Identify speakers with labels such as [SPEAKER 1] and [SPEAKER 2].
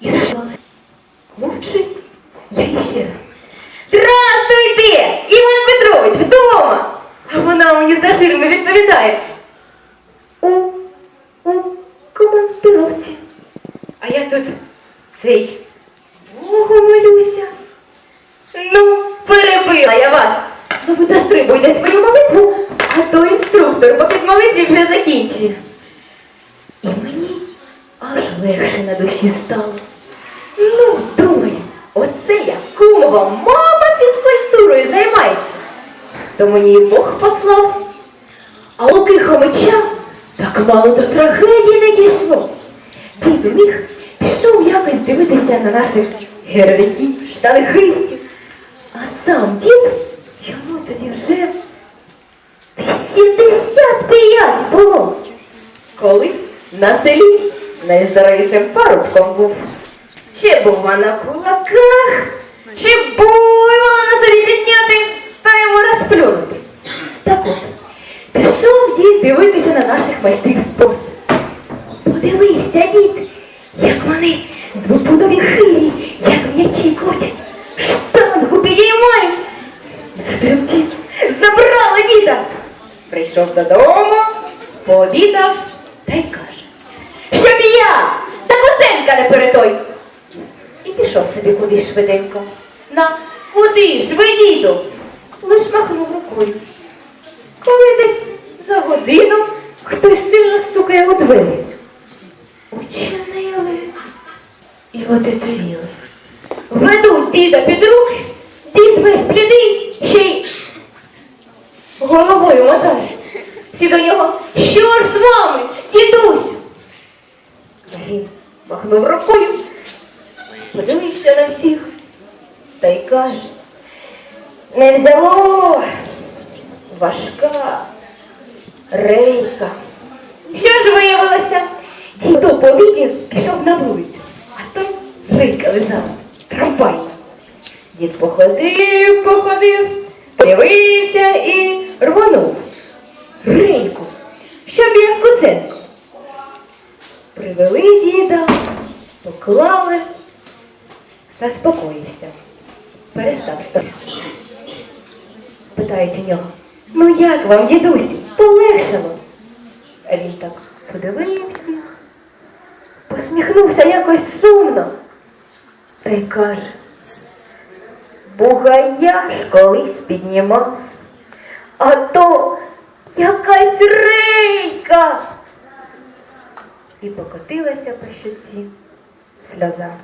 [SPEAKER 1] І зажала. Мовчить. Я. Здравствуйте! Іван Петрович, вдома! А вона мені за ширми відповідає. У, у. А я тут цей Богу молюся. Ну, перебила я вас. Ну ви дострибуйте свою молитву, а то інструктор поки молитві вже закінчив. І аж легше на душі стало. Ну, думаю, оце я кумова мама фізкультурою займається. То мені і Бог послав. А луки хомича так мало до трагедії не дійшло. Дід міг пішов якось дивитися на наших героїв, штанхистів. А сам дід, йому тоді вже десь 75 було. Колись на селі найздоровішим парубком був. Ще бува на кулаках, ще буйвола на собі підняти та йому розплюнути. Так от, пішов дід дивитися на наших майстрів спорту. Подивився дід, як вони двопудові хилі, як м'ячі крутять, штангу підіймають. Затремтів, забрали діда. Прийшов додому, пообідав та й каже, Куценка не перетой. І пішов собі кудись швиденько. На, куди ж ви, діду? Лиш махнув рукою. Коли десь за годину хтось сильно стукає у двері. Учинили і отетеріли. Ведуть діда під руки, дід весь блідий, ще й головою мотає. Всі до нього, що ж з вами, дідусь? Він махнув рукою, подивився на всіх та й каже, не взяло важка рейка. Що ж виявилося? Дід по обіді пішов на вулицю, а там рейка лежала, трамвайна. Дід походив, походив, дивився і рвонув рейку, щоб як Куценко. Привели діда, поклали, заспокоївся. Перестав. Питають у нього, ну як вам, дідусі, полегшало? А він так подивився, посміхнувся якось сумно. Та й каже, бугая ж колись піднімав, а то якась рейка. І покотилася по щоці сльоза.